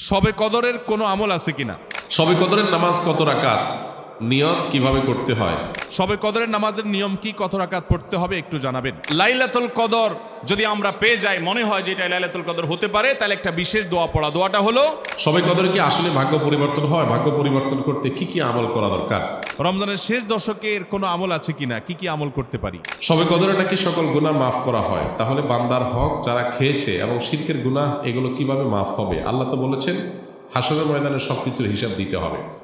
সবে কদরের কোনো আমল আছে কিনা? সবে কদরের নামাজ কত রাকাত? নিয়ত কীভাবে করতে হয়? সবে কদরের নামাজের নিয়ম কি? কত রাকাত পড়তে হবে একটু জানাবেন। লাইলাতুল কদর যদি আমরা পেয়ে যাই মনে হয় যে এটা লাইলাতুল কদর হতে পারে তাহলে একটা বিশেষ দোয়া পড়া। দোয়াটা হলো সবে কদরে কি আসলে ভাগ্য পরিবর্তন হয়? ভাগ্য পরিবর্তন করতে কি কি আমল করা দরকার? রমজানের শেষ দশকের কোনো আমল আছে কিনা? কি কি আমল করতে পারি? সবে কদরে নাকি সকল গুনাহ মাফ করা হয়? তাহলে বান্দার হক যারা খেয়েছে এবং শিরকের গুনাহ এগুলো কীভাবে মাফ হবে? আল্লাহ তো বলেছেন হাসরের ময়দানে সব কিছুর হিসাব দিতে হবে।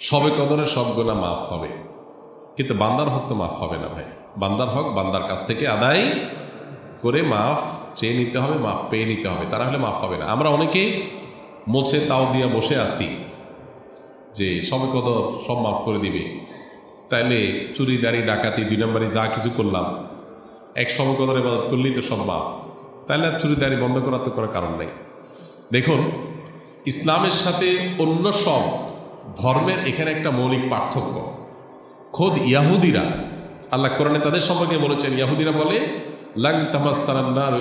সবে কদরে সব গুনাহ মাফ হবে। কিন্তু বান্দার হক তো মাফ হবে না ভাই। বান্দার হক, বান্দার কাছ থেকে আদায় করে মাফ চেয়ে নিতে হবে, মাফ পেয়ে নিতে হবে। তারা হলে মাফ হবে না। আমরা অনেকেই মোছে তাও দিয়ে বসে আছি যে সবে কদর সব মাফ করে দিবে। তাইলে চুরি, দাড়ি, ডাকাতি, দুই নম্বরে যা কিছু করলাম, এক সময় কদর ইবাদত করলেই তো সব মাফ। তাহলে আর চুরি, দাড়ি বন্ধ করার তো কোনো কারণ নেই। দেখুন, ইসলামের সাথে অন্য সব ধর্মের এখানে একটা মৌলিক পার্থক্য। খোদ ইয়াহুদিরা, আল্লাহ কোরআনে তাদের সম্পর্কে বলেছেন, ইয়াহুদিরা বলে, লাং তামাসান্নার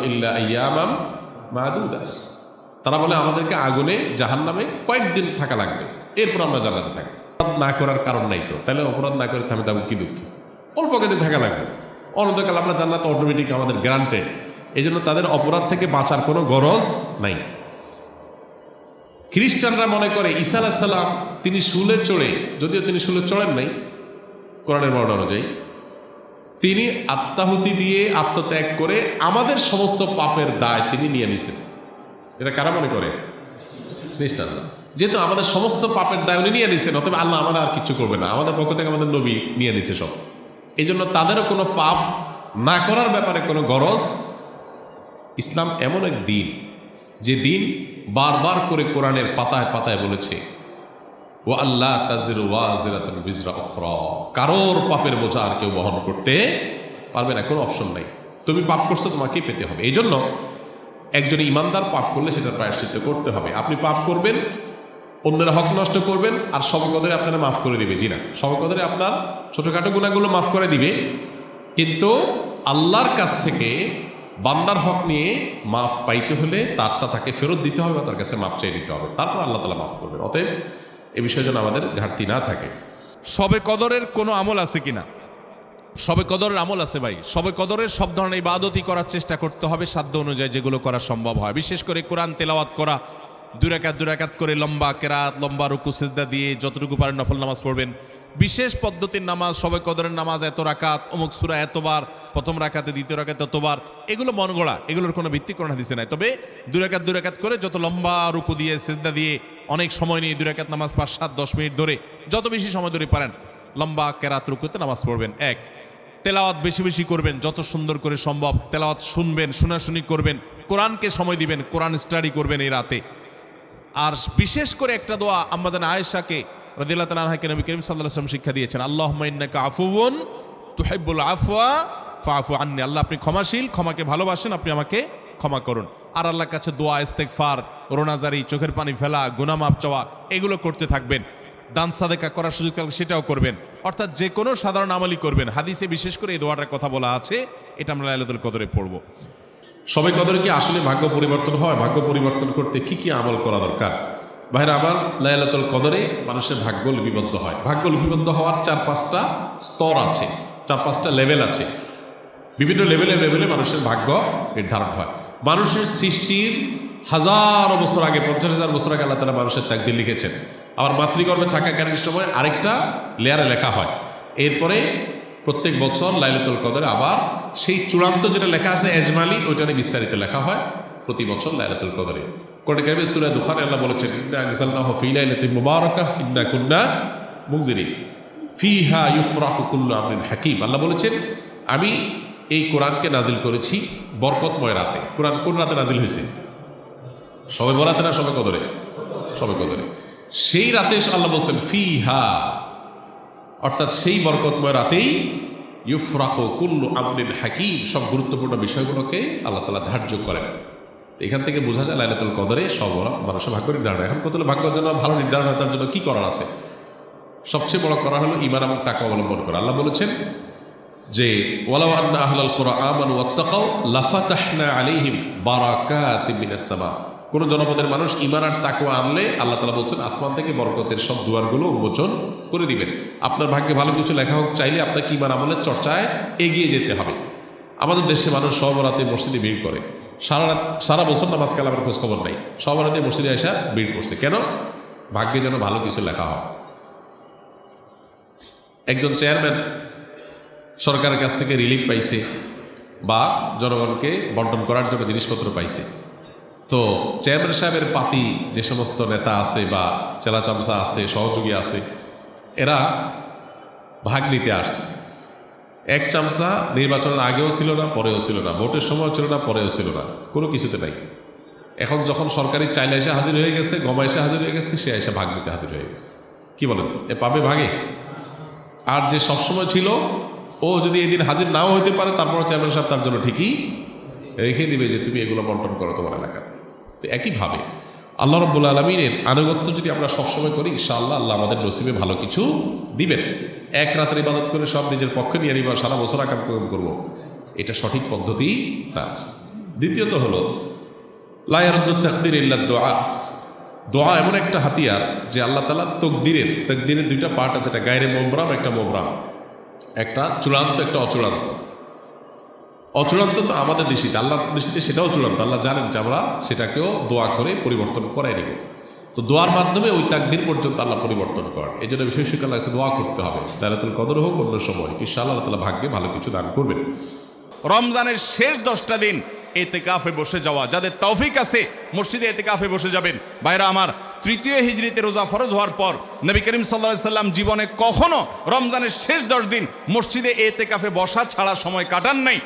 মাদুদা। তারা বলে, আমাদেরকে আগুনে জাহান নামে কয়েকদিন থাকা লাগবে। এরপর আমরা জানাতে থাকি অপরাধ না করার কারণ নাই তো। তাহলে অপরাধ না করে থামে তাবো কি দুঃখী? অল্প কদিন থাকা লাগবে। অনন্তকাল আমরা জান্নাত অটোমেটিক আমাদের গ্রান্টেড এই জন্য তাদের অপরাধ থেকে বাঁচার কোনো গরজ নাই। খ্রিস্টানরা মনে করে ঈসা আলাহিসাল্লাম তিনি শুলে চড়ে, যদিও তিনি শুলে চড়েন নাই, কোরআনের বর্ণ অনুযায়ী, তিনি আত্মাহুতি দিয়ে আত্মত্যাগ করে আমাদের সমস্ত পাপের দায় তিনি নিয়ে নিছেন। এটা কারা মনে করে? খ্রিস্টানরা। যেহেতু আমাদের সমস্ত পাপের দায় উনি নিয়ে নিছেন, অতএব আল্লাহ আমরা আর কিছু করবে না। আমাদের পক্ষ থেকে আমাদের নবী নিয়ে নিছে সব। এই জন্য তাদেরও কোনো পাপ না করার ব্যাপারে কোনো গরজ। ইসলাম এমন এক দিন, যে দিন বারবার করে কোরআনের পাতায় পাতায় বলেছে ও আল্লাহ বিজরা কারোর পাপের বোঝা আর কেউ বহন করতে পারবে না, কোনো অপশন নাই। তুমি পাপ করছ, তোমাকেই পেতে হবে। এই জন্য একজন ইমানদার পাপ করলে সেটা প্রায়শ্চিত্ত করতে হবে। আপনি পাপ করবেন, অন্যের হক নষ্ট করবেন, আর সবকদরে আপনারা মাফ করে দিবে। জি না, সবকদরে আপনার ছোটোখাটো গুণাগুলো মাফ করে দিবে। কিন্তু আল্লাহর কাছ থেকে বান্দার হক নিয়ে মাফ পাইতে হলে তারটা তাকে ফেরত দিতে হবে বা তার কাছে মাফ চেয়ে দিতে হবে। তারপর আল্লাহ তালা মাফ করবেন। অতএব এ বিষয়ে যেন আমাদের ঘাটতি না থাকে। সবে কদরের কোনো আমল আছে কিনা? সবে কদরের আমল আছে ভাই। সবে কদরের সব ধরনের ইবাদতই করার চেষ্টা করতে হবে সাধ্য অনুযায়ী যেগুলো করা সম্ভব হয়। বিশেষ করে কোরআন তেলাওয়াত করা। দুরাকাত দুরাকাত করে লম্বা কেরাত, লম্বা রুকু, সেজদা দিয়ে যতটুকু পারেন নফল নামাজ পড়বেন। বিশেষ পদ্ধতির নামাজ, সবে কদরের নামাজ, এত রাকাত, অমুক সুরা এতবার, প্রথম রাকাতে, দ্বিতীয় রাকাতে এতবার, এগুলো মন গড়া, এগুলোর কোনো ভিত্তি কোনো হাদিসে নাই। তবে দুরাকাত দুরাকাত করে যত লম্বা রুকু দিয়ে, সেজদা দিয়ে, অনেক সময় নিয়ে দুরাকাত নামাজ পাঁচ, সাত, দশ মিনিট ধরে, যত বেশি সময় ধরে পারেন, লম্বা কেরাত রুকুতে নামাজ পড়বেন। এক, তেলাওয়াত বেশি বেশি করবেন, যত সুন্দর করে সম্ভব তেলাওয়াত শুনবেন, শোনাশুনি করবেন, কোরআনকে সময় দিবেন, কোরআন স্টাডি করবেন এই রাতে। আর বিশেষ করে একটা দোয়া আমাদের আয়েশাকে রদিল্লাহ তালাহাকে নবী করিম সাল্লাহ আসলাম শিক্ষা দিয়েছেন আল্লাহ মাইন্নাকা আফুবন তুহাইবুল আফওয়া ফাফু আন্নি। আল্লাহ আপনি ক্ষমাশীল, ক্ষমাকে ভালোবাসেন, আপনি আমাকে ক্ষমা করুন। আর আল্লাহর কাছে দোয়া ইস্তেকফার রোনাজারি, চোখের পানি ফেলা গুনামাপ চাওয়া, এগুলো করতে থাকবেন। দান, সাদেকা করার সুযোগ থাকলে সেটাও করবেন। অর্থাৎ যে কোনো সাধারণ আমলই করবেন। হাদিসে বিশেষ করে এই দোয়াটার কথা বলা আছে, এটা আমরা লাইলাতুল কদরে পড়ব। সবাই কদরে কি আসলে ভাগ্য পরিবর্তন হয়? ভাগ্য পরিবর্তন করতে কি কি আমল করা দরকার? ভাইরা, আবার লাইলাতুল কদরে মানুষের ভাগ্য লিপিবদ্ধ হয়। ভাগ্য লিপিবদ্ধ হওয়ার চার পাঁচটা স্তর আছে, চার পাঁচটা লেভেল আছে। বিভিন্ন লেভেলে লেভেলে মানুষের ভাগ্য নির্ধারণ হয়। মানুষের সৃষ্টির হাজার বছর আগে, পঞ্চাশ হাজার বছর আগে আল্লাহ তালা মানুষের তাকদির লিখেছেন। আবার মাতৃগর্ভে থাকাকালীন সময় আরেকটা লেয়ারে লেখা হয়। এরপরে প্রত্যেক বছর লাইলাতুল কদরে আবার সেই চূড়ান্ত যেটা লেখা আছে, এজমালি, ওইটা নিয়ে বিস্তারিত লেখা হয়। প্রতি বছর লাইলাতুল কদরে। কোরআন কারিমে সূরা দুখানে আল্লাহ বলেছেন, ইন্না আনজালনাহু ফি লাইলাতিন মুবারাকাহ ইন্না কুন্না মুনজিরিন। ফিহা ইউফরাকু কুল্লু আমরিন হাকিম। আল্লাহ বলেছেন, আমি এই কোরআনকে নাজিল করেছি বরকতময় রাতে। কোরআন কোন রাতে নাজিল হয়েছে? সবে বরাতে না সবে কদরে? সবে কদরে। সেই রাতে আল্লাহ বলছেন, ফিহা। অর্থাৎ সেই বরকতময় রাতেই ইউফরাকো কুল্লু আমরিন হাকিম সব গুরুত্বপূর্ণ বিষয়গুলোকে আল্লাহ তালা ধার্য করেন। এখান থেকে বোঝা যায় লাইলাতুল কদরে সব মানুষের ভাগ্য নির্ধারণ এখন কত ভাগ্য জন্য ভালো নির্ধারণ হয় তার জন্য কি করার আছে? সবচেয়ে বড় করা হলো ইমান এবং টাকা অবলম্বন করা। আল্লাহ বলেছেন যে, ওয়ালাউ আন্না আহলাল কোরআন আমানু ওয়াত্তাকাউ লাফাতাহনা মিনাস সামা। কোন জনপদের মানুষ ইমান আর তাকুয়া আনলে আল্লাহ তালা বলছেন, আসমান থেকে বরকতের সব দুয়ারগুলো উন্মোচন করে দিবেন। আপনার ভাগ্যে ভালো কিছু লেখা হোক, চাইলে আপনাকে ইমান আমলের চর্চায় এগিয়ে যেতে হবে। আমাদের দেশে মানুষ সব রাতে মসজিদে ভিড় করে। সারা রাত, সারা বছর নামাজ কালামের খোঁজ খবর নেই। সব রাতে মসজিদে আসা ভিড় করছে। কেন? ভাগ্যে যেন ভালো কিছু লেখা হয়। একজন চেয়ারম্যান সরকারের কাছ থেকে রিলিফ পাইছে বা জনগণকে বন্টন করার জন্য জিনিসপত্র পাইছে। তো চেয়ারম্যান সাহেবের পাতি যে সমস্ত নেতা আছে বা চেলা চামচা আছে, সহযোগী আছে, এরা ভাগ নিতে আসছে। এক চামচা নির্বাচনের আগেও ছিল না, পরেও ছিল না। ভোটের সময় ছিল না, পরেও ছিল না। কোনো কিছুতে নাই। এখন যখন সরকারি চাইলে এসে হাজির হয়ে গেছে, গমা এসে হাজির হয়ে গেছে, সে এসে ভাগ নিতে হাজির হয়ে গেছে। কি বলেন? এ পাবে ভাগে? আর যে সবসময় ছিল, ও যদি এদিন হাজির নাও হইতে পারে তারপর চেয়ারম্যান সাহেব তার জন্য ঠিকই রেখে দিবে যে, তুমি এগুলো বন্টন করো তোমার এলাকায়। তো একইভাবে আল্লাহ রব্বুল আলমিনের আনুগত্য যদি আমরা সবসময় করি, ইনশাআল্লাহ আল্লাহ আমাদের নসিবে ভালো কিছু দিবেন। এক রাতের ইবাদত করে সব নিজের পক্ষে নিয়ে নিবা, সারা বছর আকাম করব। এটা সঠিক পদ্ধতি না। দ্বিতীয়ত হলো লায়ারুদ্দ তাকদির ইল্লা দোয়া। দোয়া এমন একটা হাতিয়ার যে আল্লাহ তালা তকদিরের তকদিরের দুইটা পার্ট আছে, একটা গায়ের মোমরাম একটা মোমরাম একটা চূড়ান্ত, একটা অচূড়ান্ত। অচূড়ান্ত তো আমাদের দৃষ্টিতে আল্লাহ দৃষ্টিতে সেটাও চূড়ান্ত। আল্লাহ জানেন যে আমরা সেটাকেও দোয়া করে পরিবর্তন করাই নেব। তো দোয়ার মাধ্যমে ওই তাকদির পর্যন্ত আল্লাহ পরিবর্তন করেন এই জন্য বিশেষ করে লাগছে দোয়া করতে হবে। দালাতুল কদর হোক, অন্য সময়। ইনশা আল্লাহ তালা ভাগ্যে ভালো কিছু দান করবেন। রমজানের শেষ দশটা দিন এতে কাফে বসে যাওয়া। যাদের তৌফিক আছে, মসজিদে এতে কাফে বসে যাবেন। বাইরা আমার, তৃতীয় হিজড়িতে রোজা ফরজ হওয়ার পর নবী করিম সাল্লা সাল্লাম জীবনে কখনো রমজানের শেষ দশ দিন মসজিদে এতে কাফে বসা ছাড়া সময় কাটান নাই।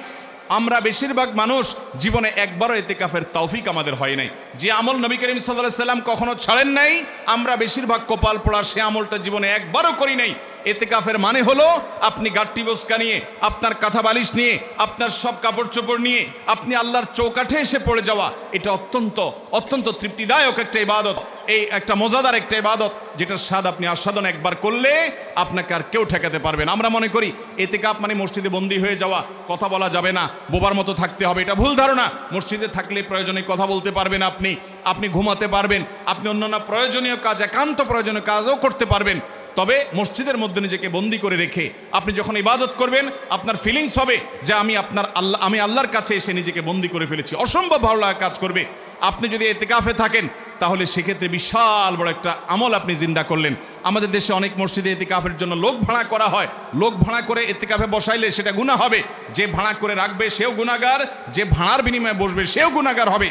আমরা বেশিরভাগ মানুষ জীবনে একবারও এতে কাফের তৌফিক আমাদের হয় নাই। যে আমল নবী করিম সাল্লাহ সাল্লাম কখনো ছাড়েন নাই, আমরা বেশিরভাগ কপাল পড়া সে আমলটা জীবনে একবারও করি নাই। এতে কাফের মানে হলো, আপনি গাট্টি বস্কা নিয়ে, আপনার কাঁথা বালিশ নিয়ে, আপনার সব কাপড় চোপড় নিয়ে, আপনি আল্লাহর চৌকাঠে এসে পড়ে যাওয়া, এটা অত্যন্ত অত্যন্ত তৃপ্তিদায়ক একটা ইবাদত। এই একটা মজাদার একটা ইবাদত, যেটার স্বাদ আপনি আস্বাদন একবার করলে আপনাকে আর কেউ ঠেকাতে পারবেন আমরা মনে করি এতে কাপ মানে মসজিদে বন্দী হয়ে যাওয়া, কথা বলা যাবে না, বোবার মতো থাকতে হবে। এটা ভুল ধারণা। মসজিদে থাকলে প্রয়োজনে কথা বলতে পারবেন আপনি আপনি ঘুমাতে পারবেন, আপনি অন্যান্য প্রয়োজনীয় কাজ, একান্ত প্রয়োজনীয় কাজও করতে পারবেন। তবে মসজিদের মধ্যে নিজেকে বন্দি করে রেখে আপনি যখন ইবাদত করবেন, আপনার ফিলিংস হবে যে আমি আপনার আল্লাহ, আমি আল্লাহর কাছে এসে নিজেকে বন্দি করে ফেলেছি। অসম্ভব ভালো লাগা কাজ করবে। আপনি যদি এতেকাফে থাকেন তাহলে সেক্ষেত্রে বিশাল বড় একটা আমল আপনি জিন্দা করলেন। আমাদের দেশে অনেক মসজিদে এতেকাফের জন্য লোক ভাড়া করা হয়। লোক ভাড়া করে এতেকাফে বসাইলে সেটা গুণা হবে। যে ভাড়া করে রাখবে সেও গুণাগার যে ভাড়ার বিনিময়ে বসবে সেও গুণাগার হবে।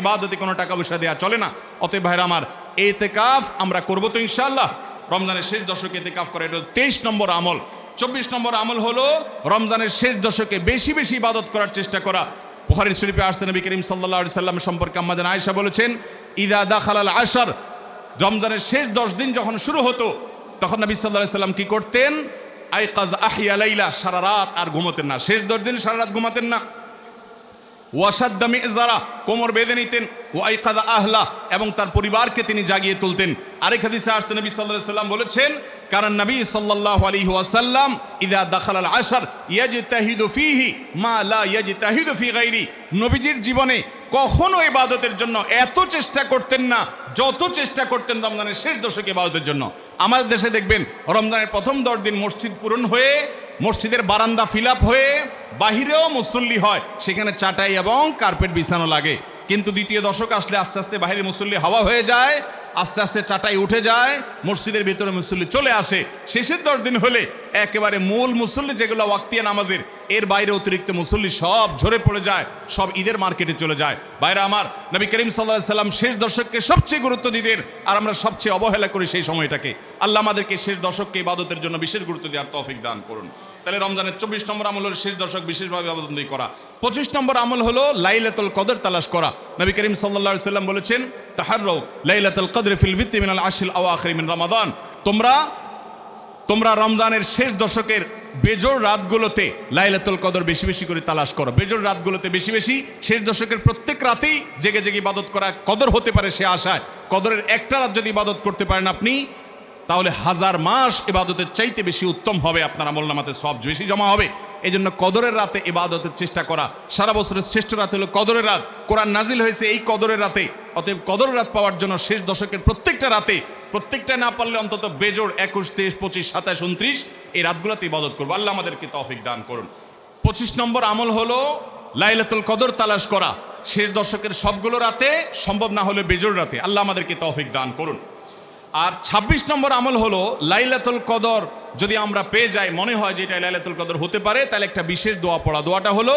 এবাদতে কোনো টাকা পয়সা দেওয়া চলে না। অতএব ভাইরা আমার, এতেকাফ আমরা করব তো ইনশাল্লাহ রমজানের শেষ দশকে এতেকাফ করে এটা তেইশ নম্বর আমল। চব্বিশ নম্বর আমল হলো রমজানের শেষ দশকে বেশি বেশি ইবাদত করার চেষ্টা করা। বুখারী শরীফে আসছে নবী করিম আলাইহি সাল্লাম সম্পর্কে আমাদের আয়েশা বলেছেন, ইদা দা দাখালাল আশার। রমজানের শেষ দশ দিন যখন শুরু হতো, তখন নবী আলাইহি সাল্লাম কি করতেন? আইকাজ আহিয়া লাইলা, সারা রাত আর ঘুমোতেন না। শেষ দশ দিন সারা রাত ঘুমাতেন না। ওয়াসাদ্দামি কোমর বেঁধে নিতেন। ও আইকাদা আহলা, এবং তার পরিবারকে তিনি জাগিয়ে তুলতেন। আরেক হাদিসে আসতে নবী সাল্লাল্লাহু সাল্লাম বলেছেন কারণ নবী সাল্লাল্লাহু আলাইহি ওয়াসাল্লাম, ইদা দাখাল আল আশার, ইয়াজতাহিদু ফিহি মা লা ইয়াজতাহিদু ফি গায়রি নবীজির জীবনে কখনো ইবাদতের জন্য এত চেষ্টা করতেন না, যত চেষ্টা করতেন রমজানের শেষ দশকে ইবাদতের জন্য। আমাদের দেশে দেখবেন, রমজানের প্রথম দশ দিন মসজিদ পূরণ হয়ে, মসজিদের বারান্দা ফিল হয়ে, বাহিরেও মুসল্লি হয়, সেখানে চাটাই এবং কার্পেট বিছানো লাগে। কিন্তু দ্বিতীয় দশক আসলে আস্তে আস্তে বাহিরে মুসল্লি হাওয়া হয়ে যায়, আস্তে আস্তে চাটাই উঠে যায়, মসজিদের ভিতরে মুসল্লি চলে আসে। শেষের দশ দিন হলে একেবারে মূল মুসল্লি যেগুলো ওয়াক্তিয়া নামাজের, এর বাইরে অতিরিক্ত মুসল্লি সব ঝরে পড়ে যায়, সব ঈদের মার্কেটে চলে যায়। বাইরে আমার, নবী করিম সাল্লাহ সাল্লাম শেষ দশককে সবচেয়ে গুরুত্ব দিতেন আর আমরা সবচেয়ে অবহেলা করি সেই সময়টাকে। আল্লাহ আমাদেরকে শেষ দশককে ইবাদতের জন্য বিশেষ গুরুত্ব দেওয়ার তৌফিক দান করুন। তাহলে রমজানের চব্বিশ নম্বর আমল হলো শেষ দশক বিশেষভাবে আবেদন করা। পঁচিশ নম্বর আমল হলো লাইলাতুল কদর তালাশ করা। নবী করিম সাল্লাহ সাল্লাম বলেছেন তাহার লাইলাতুল কদর ফিল ভিত্তি মিনাল আশিল আওয়াখির মিন রমাদান। তোমরা তোমরা রমজানের শেষ দশকের বেজোর রাতগুলোতে লাইলাতুল কদর বেশি বেশি করে তালাশ করো। বেজোর রাতগুলোতে বেশি বেশি শেষ দশকের প্রত্যেক রাতেই জেগে জেগে ইবাদত করা কদর হতে পারে সে আশায়। কদরের একটা রাত যদি ইবাদত করতে পারেন আপনি তাহলে হাজার মাস ইবাদতের চাইতে বেশি উত্তম হবে আপনার আমল নামাতে, সব বেশি জমা হবে। এই জন্য কদরের রাতে ইবাদতের চেষ্টা করা। সারা বছরের শ্রেষ্ঠ রাত হলো কদরের রাত। কোরআন নাজিল হয়েছে এই কদরের রাতে। অতএব কদরের রাত পাওয়ার জন্য শেষ দশকের প্রত্যেকটা রাতে, প্রত্যেকটা না পারলে অন্তত বেজোর একুশ, তেইশ, পঁচিশ, সাতাশ, উনত্রিশ, এই রাতগুলোতে ইবাদত করব। আল্লাহ আমাদেরকে তৌফিক দান করুন। পঁচিশ নম্বর আমল হলো লাইলাতুল কদর তালাশ করা। শেষ দশকের সবগুলো রাতে সম্ভব না হলে বেজোর রাতে। আল্লাহ আমাদেরকে তফিক দান করুন। আর ২৬ নম্বর আমল হলো লাইলাতুল কদর। যদি আমরা পেয়ে যাই, মনে হয় যে এটা লাইলাতুল কদর হতে পারে, তাহলে একটা বিশেষ দোয়া পড়া। দোয়াটা হলো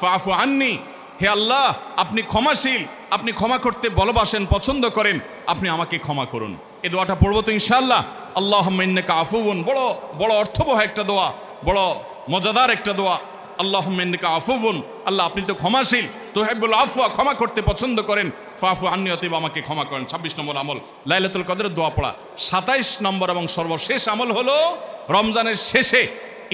ফাআফু আন্নি। হে আল্লাহ, আপনি ক্ষমাশীল, আপনি ক্ষমা করতে ভালোবাসেন, পছন্দ করেন, আপনি আমাকে ক্ষমা করুন। এই দোয়াটা পড়ব তো ইনশাআল্লাহ। আল্লাহুম্মা ইন্নাকা আফুউন বড় বড় অর্থবহ একটা দোয়া, বড় মজাদার একটা দোয়া। আল্লাহ মেন্নিকা আফুবুন আল্লাহ, আপনি তো ক্ষমাশীল। তোহেবুল আফওয়া ক্ষমা করতে পছন্দ করেন, ফাফু আন্নি অতএব আমাকে ক্ষমা করেন। ছাব্বিশ নম্বর আমল, লাইলাতুল কদরের দোয়া পড়া। সাতাইশ নম্বর এবং সর্বশেষ আমল হলো রমজানের শেষে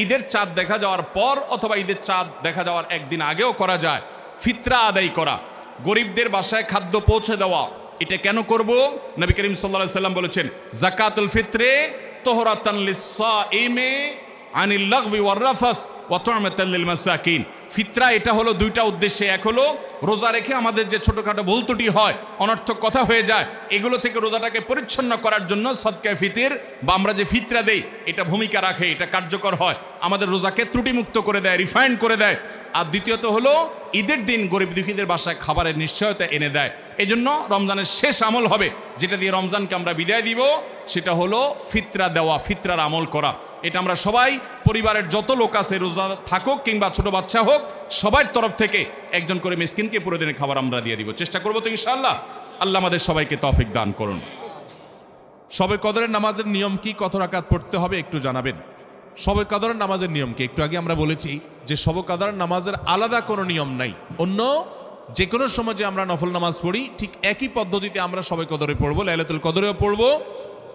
ঈদের চাঁদ দেখা যাওয়ার পর অথবা ঈদের চাঁদ দেখা যাওয়ার একদিন আগেও করা যায়। ফিতরা আদায় করা, গরিবদের বাসায় খাদ্য পৌঁছে দেওয়া। এটা কেন করব? নবী করিম সাল্লাহ সাল্লাম বলেছেন, জাকাতুল ফিতরে তোহরাতান লিসাইমে আনিল লাগবি ওয়ার রাফাস ওয়া তু'মাতাল লিল মাসাকিন। ফিতরা, এটা হলো দুইটা উদ্দেশ্যে। এক হলো রোজা রেখে আমাদের যে ছোটোখাটো বলতুটি হয়, অনর্থক কথা হয়ে যায়, এগুলো থেকে রোজাটাকে পরিচ্ছন্ন করার জন্য সৎকে ফিতির, বা আমরা যে ফিতরা দেই, এটা ভূমিকা রাখে, এটা কার্যকর হয়। আমাদের রোজাকে ত্রুটিমুক্ত করে দেয় রিফাইন করে দেয়। আর দ্বিতীয়ত হলো ঈদের দিন গরিব দুঃখীদের বাসায় খাবারের নিশ্চয়তা এনে দেয়। এই জন্য রমজানের শেষ আমল হবে। যেটা দিয়ে রমজানকে আমরা বিদায় দিব, সেটা হলো ফিতরা দেওয়া, ফিতরার আমল করা। এটা আমরা সবাই, পরিবারের যত লোক আছে, রোজা থাকুক কিংবা ছোট বাচ্চা হোক, সবার তরফ থেকে একজন করে মিসকিনকে পুরো দিনের খাবার আমরা দিয়ে দিব। চেষ্টা করব তো ইনশাআল্লাহ। আল্লাহ আমাদের সবাইকে তৌফিক দান করুন। সবে কদরের নামাজের নিয়ম কি, কত রাকাত পড়তে হবে একটু জানাবেন। সবে কদরের নামাজের নিয়ম কি একটু আগে আমরা বলেছি যে সবে নামাজের আলাদা কোনো নিয়ম নাই। অন্য যে কোনো সময় যে আমরা নফল নামাজ পড়ি, ঠিক একই পদ্ধতিতে আমরা সবে কদরে পড়ব, লাইলাতুল কদরেও পড়ব।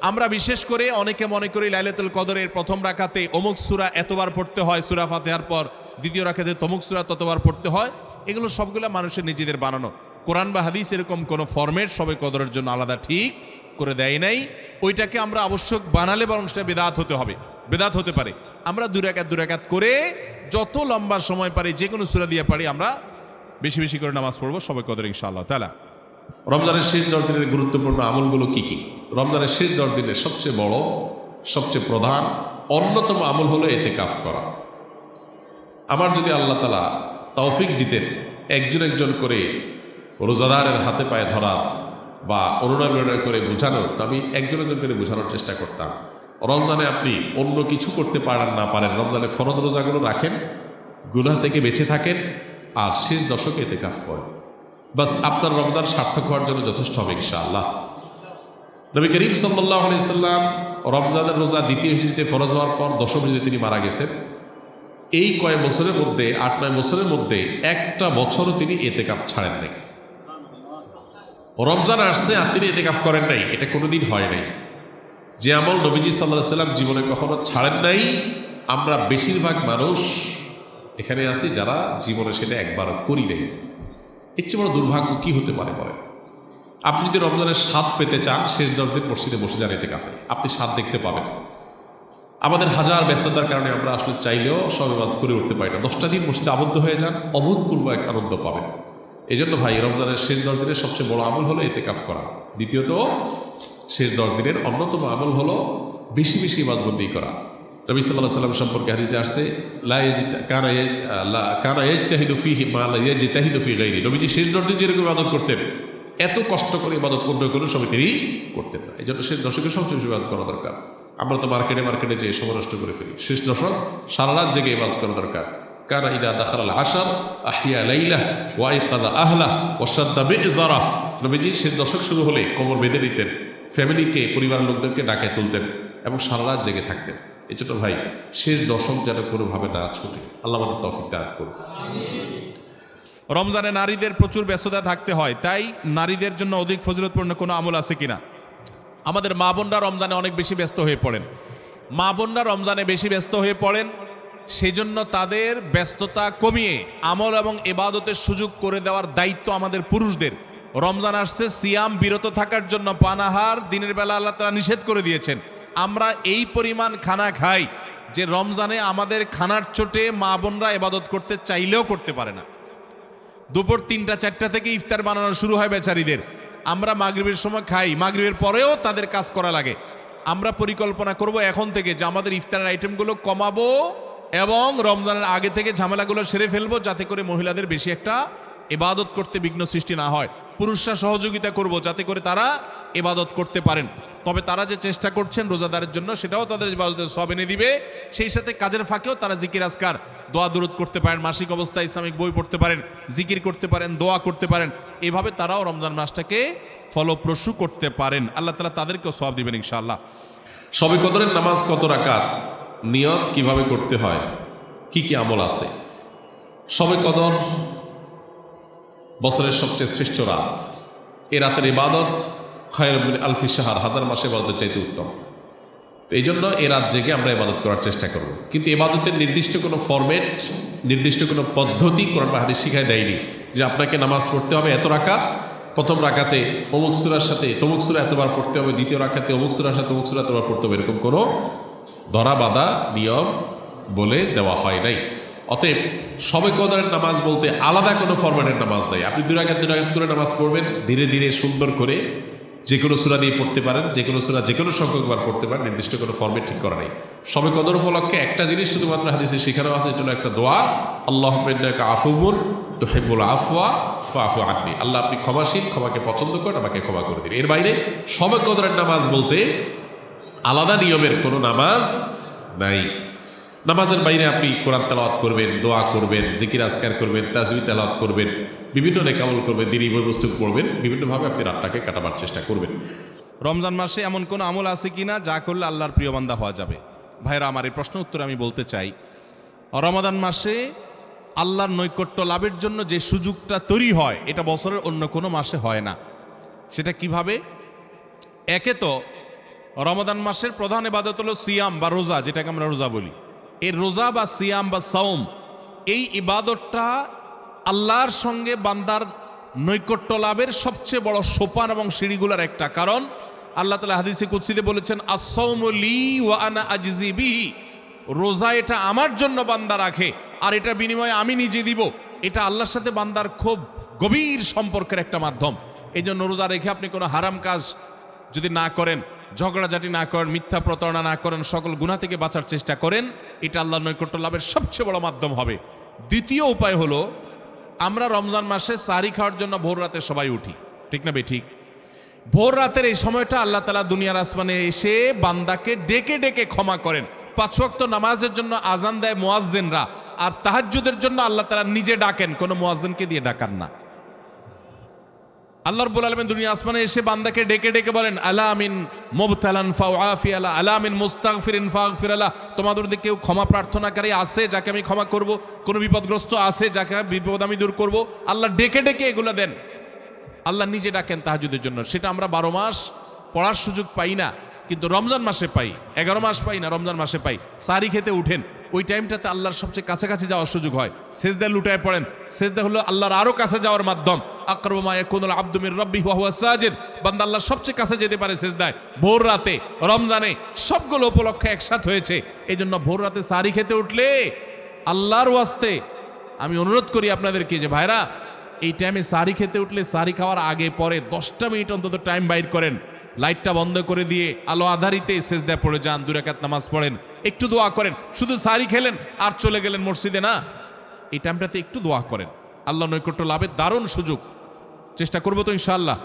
আমরা বিশেষ করে অনেকে মনে করি লাইলাতুল কদরের প্রথম রাখাতে অমুক সুরা এতবার পড়তে হয়, সুরা ফাতেহার পর দ্বিতীয় রাখাতে তমুক সুরা ততবার পড়তে হয়। এগুলো সবগুলো মানুষের নিজেদের বানানো। কোরআন বা হাদিস এরকম কোনো ফরম্যাট সবাই কদরের জন্য আলাদা ঠিক করে দেয় নাই। ওইটাকে আমরা আবশ্যক বানালে বরং সেটা বেদাত হতে হবে। বেদাত হতে পারে। আমরা দুরাকাত দুরাকাত করে যত লম্বা সময় পারি যে কোনো সুরা দিয়ে পারি, আমরা বেশি বেশি করে নামাজ পড়ব সবাই কদর ইনশাআল্লাহ তালা রমজানের শেষ দশ দিনের গুরুত্বপূর্ণ আমলগুলো কি কি? রমজানের শেষ দশ দিনের সবচেয়ে বড়, সবচেয়ে প্রধান, অন্যতম আমল হলো এতে কাফ করা। আমার যদি আল্লাহ তালা তৌফিক দিতেন, একজন একজন করে রোজাদারের হাতে পায়ে ধরা বা অনুনয় করে বোঝানোর তো আমি একজন একজন করে বোঝানোর চেষ্টা করতাম। রমজানে আপনি অন্য কিছু করতে পারেন না পারেন, রমজানে ফরজ রোজাগুলো রাখেন, গুনাহ থেকে বেঁচে থাকেন আর শেষ দশকে এতে কাফ করে। বাস আপনার রমজান সার্থক হওয়ার জন্য যথেষ্ট হবে ইনশাআল্লাহ। নবী করিম সাল্লাহ সাল্লাম রমজানের রোজা দ্বিতীয় হিজড়িতে ফরজ হওয়ার পর দশম হিজড়িতে তিনি মারা গেছেন। এই কয়েক বছরের মধ্যে, আট নয় বছরের মধ্যে একটা বছরও তিনি এতেকাফ ছাড়েন নাই। রমজান আসছে আর তিনি এতেকাফ করেন নাই, এটা কোনোদিন হয় নাই। যে আমল নবীজি সাল্লাহ সাল্লাম জীবনে কখনো ছাড়েন নাই, আমরা বেশিরভাগ মানুষ এখানে আছি যারা জীবনে সেটা একবার করি নাই। এর চেয়ে বড় দুর্ভাগ্য কি হতে পারে বলেন? আপনি যদি রমজানের স্বাদ পেতে চান, শেষ দরজের মসজিদে বসে যান এতে কাপে আপনি স্বাদ দেখতে পাবেন। আমাদের হাজার ব্যস্ততার কারণে আমরা আসলে চাইলেও সবেবাদ করে উঠতে পারি না। দশটা দিন মসজিদে আবদ্ধ হয়ে যান, অভূতপূর্ব এক আনন্দ পাবেন। এই জন্য ভাই, রমজানের শেষ দশ দিনের সবচেয়ে বড় আমল হলো এতে কাফ করা। দ্বিতীয়ত, শেষ দশ দিনের অন্যতম আমল হলো বেশি বেশি বাদবন্দি করা। নবী সাল্লাহ সাল্লাম সম্পর্কে হাদিসে আসছে কানা ইয়াজ- লা- কানা ইয়াজতাহিদু ফীহি মা লা ইয়াজতাহিদু ফী গায়রি নবীজি শেষ দিন যেরকম ইবাদত করতেন। এত কষ্ট করে ইবাদত অন্য কোনো সময় তিনি করতেন না। এই জন্য শেষ দশকে সবচেয়ে বেশি ইবাদত করা দরকার। আমরা তো মার্কেটে মার্কেটে যেয়ে সময় নষ্ট করে ফেলি। শেষ দশক সারা রাত জেগে ইবাদত করা দরকার। কানা ইদা দাখাল আশার আহিয়া লাইলাহ ওয়াইকাদা আহলা ওয়াসাদ্দা বিজারা। নবীজি শেষ দশক শুরু হলে কোমর বেঁধে দিতেন। ফ্যামিলিকে, পরিবারের লোকদেরকে ডাকে তুলতেন এবং সারা রাত জেগে থাকতেন। এই ভাই, শেষ দশক যেন কোনোভাবে না ছুটে। আল্লাহ আমাদের তফিক দান করুন রমজানে নারীদের প্রচুর ব্যস্ততা থাকতে হয়, তাই নারীদের জন্য অধিক ফজিলতপূর্ণ কোনো আমল আছে কিনা? আমাদের মা বোনরা রমজানে অনেক বেশি ব্যস্ত হয়ে পড়েন। মা বোনরা রমজানে বেশি ব্যস্ত হয়ে পড়েন, সেজন্য তাদের ব্যস্ততা কমিয়ে আমল এবং এবাদতের সুযোগ করে দেওয়ার দায়িত্ব আমাদের পুরুষদের। রমজান আসছে, সিয়াম বিরত থাকার জন্য পানাহার দিনের বেলা আল্লাহ তারা নিষেধ করে দিয়েছেন। আমরা এই পরিমাণ খানা খাই যে রমজানে আমাদের খানার চোটে মা বোনরা এবাদত করতে চাইলেও করতে পারে না। দুপুর তিনটা, চারটা থেকে ইফতার বানানো শুরু হয় বেচারিদের। আমরা মাগরিবের সময় খাই, মাগরিবের পরেও তাদের কাজ করা লাগে। আমরা পরিকল্পনা করব এখন থেকে যে আমাদের ইফতারের আইটেমগুলো কমাবো এবং রমজানের আগে থেকে ঝামেলাগুলো সেরে ফেলব, যাতে করে মহিলাদের বেশি একটা এবাদত করতে বিঘ্ন সৃষ্টি না হয়। পুরুষরা সহযোগিতা করব যাতে করে তারা এবাদত করতে পারেন। তবে তারা যে চেষ্টা করছেন রোজাদারের জন্য, সেটাও তাদের ইবাদতের সব এনে দিবে। সেই সাথে কাজের ফাঁকেও তারা জিকির আজকার, দোয়া দূরত করতে পারেন, মাসিক অবস্থায় ইসলামিক বই পড়তে পারেন, জিকির করতে পারেন, দোয়া করতে পারেন। এভাবে তারাও রমজান মাসটাকে ফলপ্রসূ করতে পারেন। আল্লাহ তালা তাদেরকেও সব দিবেন ইনশাআল্লাহ। সবে কদরের নামাজ কত রাকাত? নিয়ত কীভাবে করতে হয়? কি কি আমল আছে? সবে কদর বছরের সবচেয়ে শ্রেষ্ঠ রাত। এই রাতের ইবাদত খয়রুল আলফি সাহার হাজার মাসে ইবাদতের চাইতে উত্তম। এই জন্য এ রাত জেগে আমরা ইবাদত করার চেষ্টা করব। কিন্তু ইবাদতের নির্দিষ্ট কোনো ফরম্যাট, নির্দিষ্ট কোনো পদ্ধতি কোরআন হাদিস শিখায় দেয়নি যে আপনাকে নামাজ পড়তে হবে এত রাকাত, প্রথম রাকাতে অমুক সুরার সাথে তমুক সুরা এতবার পড়তে হবে, দ্বিতীয় রাকাতে অমুক সুরার সাথে অমুক সুরা এতবার পড়তে হবে, এরকম কোনো ধরা বাঁধা নিয়ম বলে দেওয়া হয় নাই। অতএব সবে কদরের নামাজ বলতে আলাদা কোনো ফরম্যাটের নামাজ নাই। আপনি দু রাকাত দু রাকাত করে নামাজ পড়বেন, ধীরে ধীরে সুন্দর করে যে কোনো সুরা দিয়ে পড়তে পারেন, যে কোনো সুরা যে কোনো সংখ্যকবার পড়তে পারেন, নির্দিষ্ট কোনো ফর্মে ঠিক করা নেই। সবে কদর উপলক্ষে একটা জিনিস শুধুমাত্র হাদিসে শেখানো আছে এটা একটা দোয়া আল্লাহ আফুবুন তো হেবুল আফওয়া আফু আননি। আল্লাহ আপনি ক্ষমাশীল, ক্ষমাকে পছন্দ করেন, আমাকে ক্ষমা করে দিন। এর বাইরে সবে কদরের নামাজ বলতে আলাদা নিয়মের কোনো নামাজ নাই। নামাজের বাইরে আপনি কোরআন তেলাওয়াত করবেন, দোয়া করবেন, জিকির আসকার করবেন, তাজবি তেলাওয়াত করবেন, বিভিন্ন নেকামল করবেন দিনই বস্তু পড়বেন, বিভিন্নভাবে আপনি রাতটাকে কাটাবার চেষ্টা করবেন। রমজান মাসে এমন কোনো আমল আছে কিনা যা করলে আল্লাহর প্রিয় বান্দা হওয়া যাবে? ভাইরা আমার এই প্রশ্ন উত্তর আমি বলতে চাই, রমাদান মাসে আল্লাহর নৈকট্য লাভের জন্য যে সুযোগটা তৈরি হয়, এটা বছরের অন্য কোনো মাসে হয় না। সেটা কীভাবে? একে তো রমাদান মাসের প্রধান এবাদত হলো সিয়াম বা রোজা, যেটাকে আমরা রোজা বলি। এই রোজা বা সিয়াম বা সাওম, এই ইবাদতটা আল্লাহর সঙ্গে বান্দার নৈকট্য লাভের সবচেয়ে বড় সোপান এবং সিঁড়িগুলার একটা। কারণ আল্লাহ তালা হাদিসে কুৎসিতে বলেছেন আসৌমলি ওয়া আনা আজিজি বিহি। রোজা এটা আমার জন্য বান্দা রাখে, আর এটা বিনিময়ে আমি নিজে দিব। এটা আল্লাহর সাথে বান্দার খুব গভীর সম্পর্কের একটা মাধ্যম। এই জন্য রোজা রেখে আপনি কোনো হারাম কাজ যদি না করেন ঝগড়াঝাটি না করেন, মিথ্যা প্রতারণা না করেন, সকল গুণা থেকে বাঁচার চেষ্টা করেন, এটা আল্লাহ নৈকট্য লাভের সবচেয়ে বড় মাধ্যম হবে। দ্বিতীয় উপায় হলো, আমরা রমজান মাসে সারি খাওয়ার জন্য ভোর রাতে সবাই উঠি। ঠিক না বে ঠিক? ভোর রাতের এই সময়টা আল্লাহ তালা দুনিয়ার আসমানে এসে বান্দাকে ডেকে ডেকে ক্ষমা করেন। পাঁচ ওয়াক্ত নামাজের জন্য আজান দেয় মোয়াজ্জেনরা, আর তাহাজ্জুদের জন্য আল্লাহ তালা নিজে ডাকেন, কোনো মোয়াজ্জেনকে দিয়ে ডাকান না। আল্লাহ রব্বুল আলমিন দুনিয়া আসমানে এসে বান্দাকে ডেকে ডেকে বলেন আলা আমিন মুবতালান ফাউআফি আলা আলা আমিন মুস্তাগফিরিন ফাগফির আলা তোমাদের মধ্যে কেউ ক্ষমা প্রার্থনাকারী আছে যাকে আমি ক্ষমা করব? কোনো বিপদগ্রস্ত আছে যাকে বিপদ আমি দূর করব? আল্লাহ ডেকে ডেকে এগুলো দেন। আল্লাহ নিজে ডাকেন তাহাজুদের জন্য। সেটা আমরা বারো মাস পড়ার সুযোগ পাই না, কিন্তু রমজান মাসে পাই, এগারো মাস পাই না, রমজান মাসে পাই। সারি খেতে উঠেন ওই টাইমটাতে আল্লাহর সবচেয়ে কাছাকাছি যাওয়ার সুযোগ হয়। সেজদা লুটায় পড়েন। সেজদা হলো আল্লাহর আরও কাছে যাওয়ার মাধ্যম। আকরমায় কোন আব্দুমির রব্বি হুয়া সাজেদ। বান্দা আল্লাহর সবচেয়ে কাছে যেতে পারে সেজদায়। ভোর রাতে, রমজানে সবগুলো উপলক্ষে একসাথ হয়েছে। এই জন্য ভোর রাতে সারি খেতে উঠলে আল্লাহর ওয়াস্তে আমি অনুরোধ করি আপনাদেরকে যে, ভাইরা, এই টাইমে সারি খেতে উঠলে সারি খাওয়ার আগে পরে দশটা মিনিট অন্তত টাইম বাইর করেন। লাইটটা বন্ধ করে দিয়ে আলো আধারিতে সেজদা পড়ে যান দুরাকাত নামাজ পড়েন। একটু দোয়া করেন। শুধু সারি খেলেন আর চলে গেলেন মসজিদে, না? এই টাইমটাতে একটু দোয়া করেন। আল্লাহ নৈকট্য লাভের দারুণ সুযোগ। চেষ্টা করব তো ইনশাল্লাহ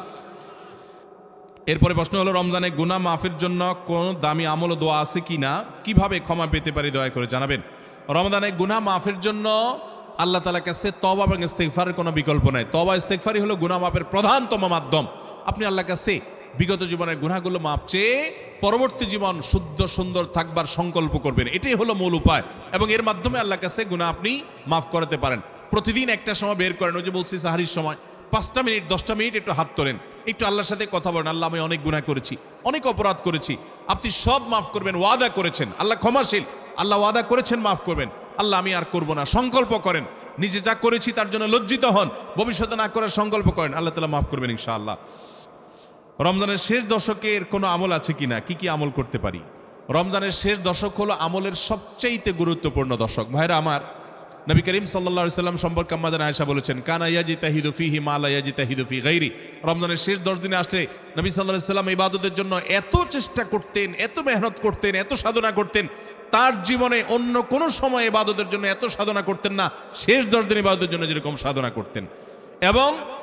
এরপরে প্রশ্ন হলো, রমজানে গুনা মাফের জন্য কোন দামি আমল দোয়া আছে কি না? কীভাবে ক্ষমা পেতে পারি দয়া করে জানাবেন। রমজানে গুনা মাফের জন্য আল্লাহ তালা কাছে তবা এবং ইস্তেকফারের কোনো বিকল্প নাই। তবা ইস্তেকফারই হলো গুনা মাফের প্রধানতম মাধ্যম। আপনি আল্লাহ কাছে বিগত জীবনের গুনাহগুলো মাপ চেয়ে পরবর্তী জীবন শুদ্ধ, সুন্দর থাকবার সংকল্প করবেন। এটাই হলো মূল উপায়। এবং এর মাধ্যমে আল্লাহ কাছে গুনাহ আপনি মাফ করাতে পারেন। প্রতিদিন একটা সময় বের করেন, ওই যে বলছি সাহারির সময়। পাঁচটা মিনিট, দশটা মিনিট একটু হাত তোলেন। একটু আল্লাহর সাথে কথা বলেন, আল্লাহ আমি অনেক গুনাহ করেছি, অনেক অপরাধ করেছি। আপনি সব মাফ করবেন, ওয়াদা করেছেন। আল্লাহ ক্ষমাশীল। আল্লাহ ওয়াদা করেছেন, মাফ করবেন। আল্লাহ আমি আর করব না। সংকল্প করেন। নিজে যা করেছি তার জন্য লজ্জিত হন। ভবিষ্যতে না করার সংকল্প করেন। আল্লাহ তালা মাফ করবেন ইনশাআল্লাহ। রমজানের শেষ দশকের কোনো আমল আছে কিনা? কি কি আমল করতে পারি? রমজানের শেষ দশক হলো আমলের সবচেয়েতে গুরুত্বপূর্ণ দশক। ভাইরা আমার, নবী করিম সাল্লা সাল্লাম সম্পর্কে আমাদের আয়সা বলেছেন, কানা ইয়াজিতা হিদুফি হিমালা ইয়াজিতা হিদুফি গাইরি। রমজানের শেষ দশ দিনে আসলে নবী সাল্লাহ সাল্লাম ইবাদতের জন্য এত চেষ্টা করতেন, এত মেহনত করতেন, এত সাধনা করতেন, তার জীবনে অন্য কোনো সময় ইবাদতের জন্য এত সাধনা করতেন না, শেষ দশ দিন ইবাদতের জন্য যেরকম সাধনা করতেন। এবং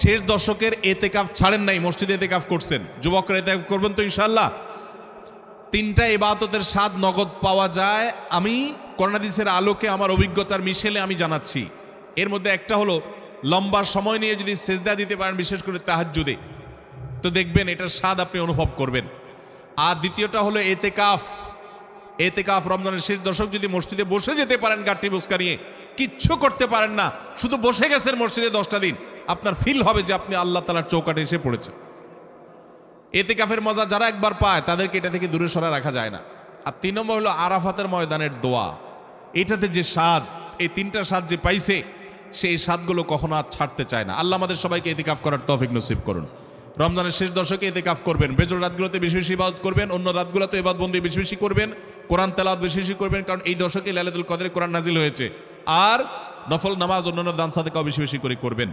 শেষ দশকের এতেকাফ ছাড়েন নাই, মসজিদে এতেকাফ করছেন। যুবকরা এতেকাফ করবেন তো ইনশাল্লাহ তিনটা ইবাদতের স্বাদ নগদ পাওয়া যায়। আমি করোনাদিসের আলোকে আমার অভিজ্ঞতার মিশেলে আমি জানাচ্ছি। এর মধ্যে একটা হলো, লম্বা সময় নিয়ে যদি সেজদা দিতে পারেন, বিশেষ করে তাহাজ্জুদে, তো দেখবেন এটার স্বাদ আপনি অনুভব করবেন। আর দ্বিতীয়টা হলো এতেকাফ। এতেকাফ রমজানের শেষ দশক যদি মসজিদে বসে যেতে পারেন গাঠি বুসকা নিয়ে কিচ্ছু করতে পারেন না। শুধু বসে গেছেন মসজিদে দশটা দিন। আপনার ফিল হবে যে আপনি আল্লাহ তালার চৌকাটে এসে পড়েছেন। এতে কাফের মজা যারা একবার পায়, তাদেরকে এটা থেকে দূরে সরা রাখা যায় না। আর তিন নম্বর হলো আরাফাতের ময়দানের দোয়া। এটাতে যে স্বাদ, এই তিনটা স্বাদ যে পাইছে সেই স্বাদগুলো কখনো আর ছাড়তে চায় না। আল্লাহ আমাদের সবাইকে এতেকাফ করার তৌফিক নসিব করুন। রমজানের শেষ দশকে এতেকাফ করবেন। বেজর রাতগুলোতে বেশি বেশি ইবাদত করবেন, অন্য রাতগুলোতে ইবাদ বন্দি বেশি বেশি করবেন, কোরআন তেলাওয়াত বেশি বেশি করবেন, কারণ এই দশকে লালাতুল কদরে কোরআন নাজিল হয়েছে। আর নফল নামাজ অন্যান্য দান সাদেকাও বেশি বেশি করে করবেন।